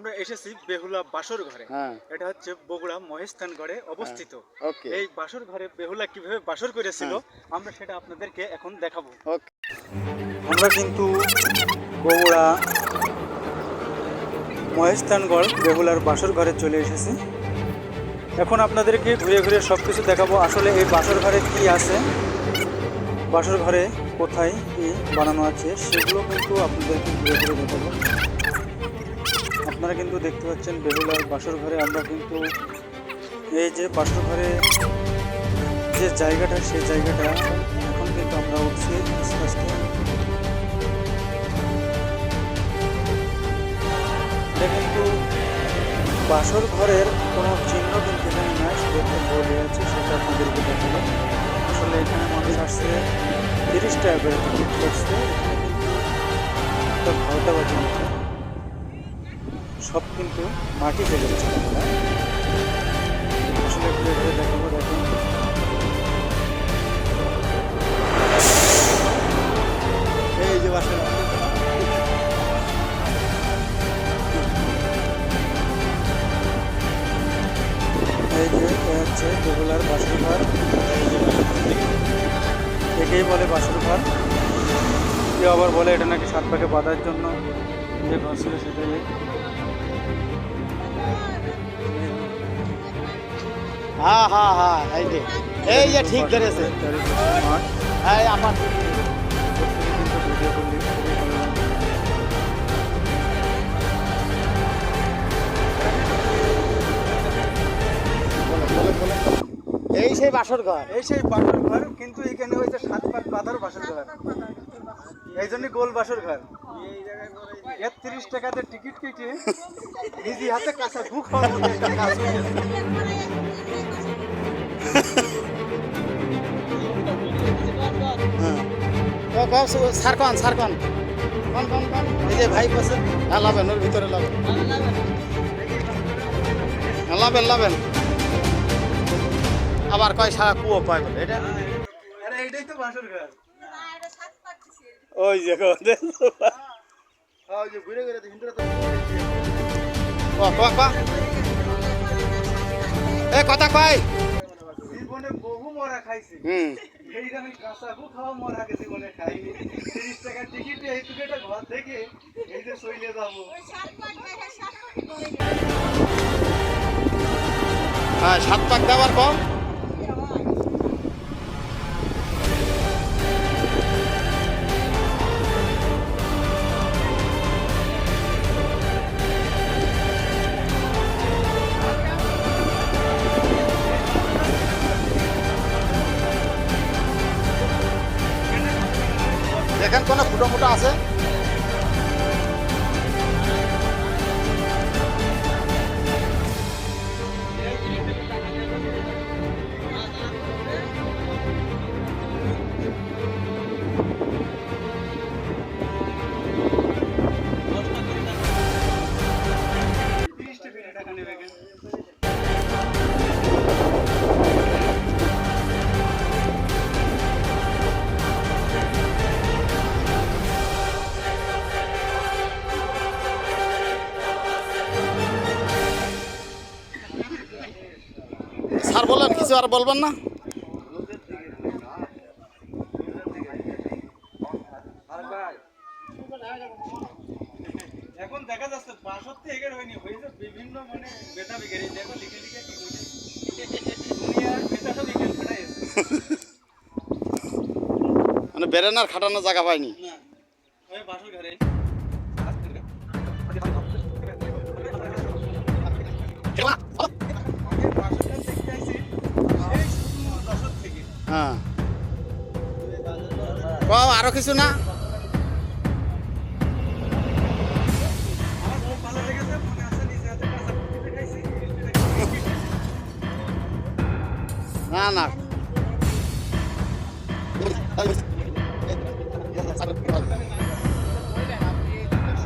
আমরা এসেছি বেহুলা বাসর ঘরে। হ্যাঁ। এটা হচ্ছে বগুড়া মহেশস্থানগড়ে অবস্থিত। এই বাসর ঘরে বেহুলা কীভাবে বাসর করেছিল আমরা সেটা আপনাদেরকে এখন দেখাবো। আমরা কিন্তু বগুড়া মহেশস্থানগড় বেহুলার বাসর ঘরে চলে এসেছি। এখন আপনাদেরকে ঘুরে ঘুরে সব কিছু দেখাবো আসলে এই বাসর ঘরে কি আছে বাসর ঘরে কোথায় কি বানানো আছে সেগুলো কিন্তু আপনাদেরকে ঘুরে ঘুরে দেখাবো। আপনারা কিন্তু দেখতে পাচ্ছেন বেহুলার বাসর ঘরে। আমরা কিন্তু এই যে বাসর ঘরে যে জায়গাটা, সেই জায়গাটা এখন কিন্তু আমরা উঠছি আস্তে আস্তে। এটা কিন্তু বাসর ঘরের কোনো চিহ্ন কিন্তু এখানে শুধু একটা বলে আছে, সেটা আপনাদেরকে দেখাবো। আসলে এখানে মানুষ আসছে তিরিশ টাকা করে টিকিট করছে কিন্তু একটা সব কিন্তু মাটি গেছে আমরা আসলে এই যে এই যে হচ্ছে একেই বলে বাসর ঘর। কেউ আবার বলে এটা নাকি সাত পাকে বাঁধার জন্য যে ঘর ছিল সেটাই। হ্যাঁ হ্যাঁ হ্যাঁ এই যে এই যে ঠিক ধরেছে। এই আমার। এই সেই বাসর ঘর। এই সেই বাসর ঘর, কিন্তু এখানে যে সাত পাক বাঁধার বাসর ঘর। এই জন্য গোল বাসর ঘর। একত্রিশ টাকাতে টিকিট কেটে নিজে হাতে কাঁচা গেছে। হ্যাঁ সারকন সারকন কোন কোন? কোন এই যে ভাই পাশে হ্যাঁ লাভেন ওর ভিতরে লাভেন। হ্যাঁ লাভেন লাভেন। আবার কয় সারা কুয়ো পায় বলে এটা? আরে এইটাই তো বাসর ঘর। ওই যে ওই যে ঘুরে ঘুরে হিন্দুরা তো এ কথা কয়। জীবনে বহু মরা খাইছি। হুম। এই কাঁচা ঘু খাওয়া মরা আগে জীবনে খাইনি। তিরিশ টাকার টিকিটে এই টুকেটা ঘর থেকে এই যে সইলে যাব। হ্যাঁ সাত পাক দেওয়ার কম দেখেন কোনো ফুটো ফুটো আছে। আর বলবেন না? এখন দেখা যাচ্ছে হয়নি হয়েছে বিভিন্ন মানে বেতা বিঘের দেখো লিখে লিখে কি করছে উনি আর মানে খাটানোর জায়গা পাইনি না ওই বাসর ঘরে। বাসরটা হ্যাঁ। ক আরও কিছু না? না না।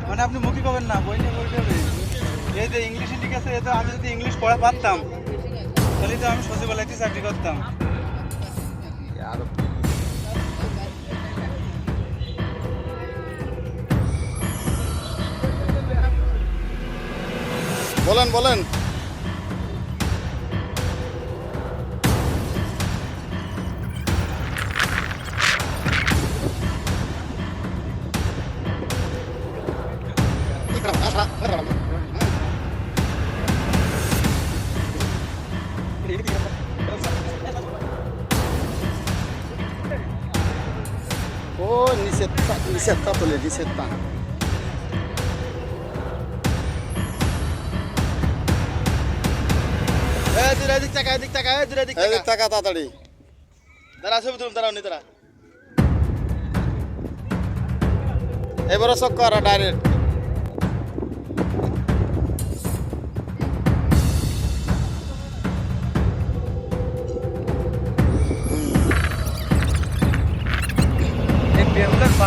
মানে আপনি মুখী করবেন না, বই নিয়ে বলতে হবে এই যে ইংলিশে ঠিক আছে এতে আমি যদি ইংলিশ পড়া পারতাম, তাহলে তো আমি সচিবালয়তে চাকরি করতাম। বলেন বলেন ও নিচের নিচের তা তোলে নিচের তা। এদিক টাকা এদিক টাকা এদিক টাকা তাড়াতাড়ি। দাঁড়া ছবি তুলুন দাঁড়াও নি দাঁড়া। এবারে সব ডাইরেক্ট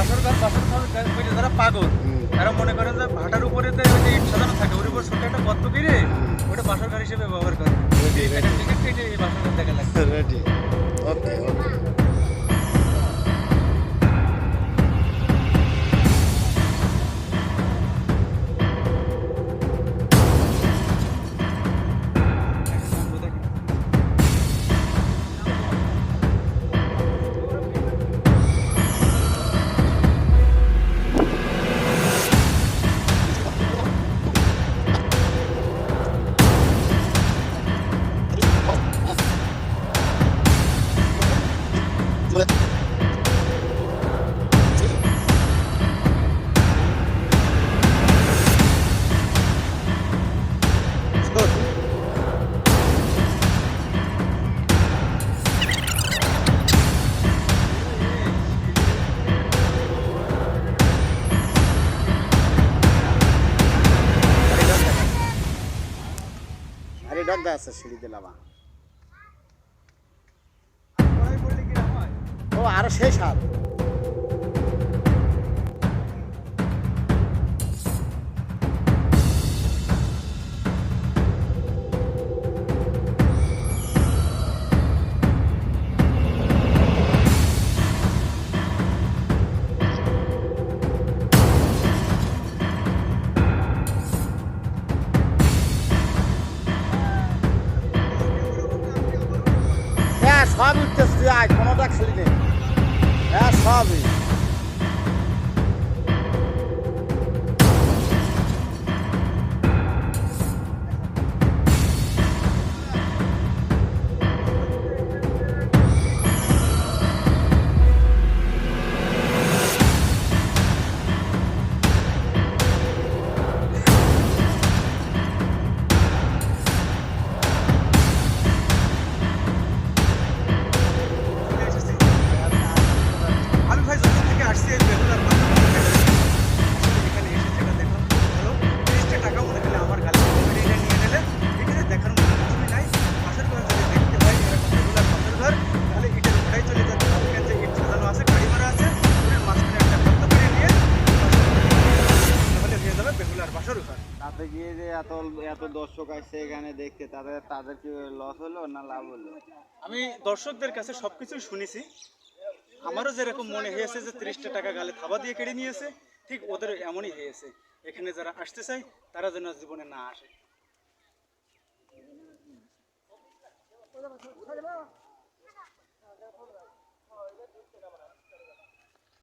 বেহুলার বাসর ঘর বাসর যারা পাগল তারা মনে করেন যে ভাটার উপরে তো ওই যে ইট সাজানো থাকে ওর উপর ছোট একটা গর্ত কিনে ওটা বাসর ঘর হিসেবে ব্যবহার করে এই বাসর ঘর দেখা লাগে ওকে ওকে আরে ডগদা আছে সিঁড়ি দিলাম ও আরও শেষ হাত। সব উঠতেছে আয় কোনোটা খালি নেই। হ্যাঁ সবই। এত এত দর্শক আসছে এখানে দেখতে, তাদের তাদের কি লস হলো না লাভ হলো? আমি দর্শকদের কাছে সবকিছু শুনেছি। আমারও যেরকম মনে হয়েছে যে তিরিশটা টাকা গালে থাবা দিয়ে কেড়ে নিয়েছে, ঠিক ওদের এমনই হয়েছে। এখানে যারা আসতে চায়, তারা যেন জীবনে না আসে।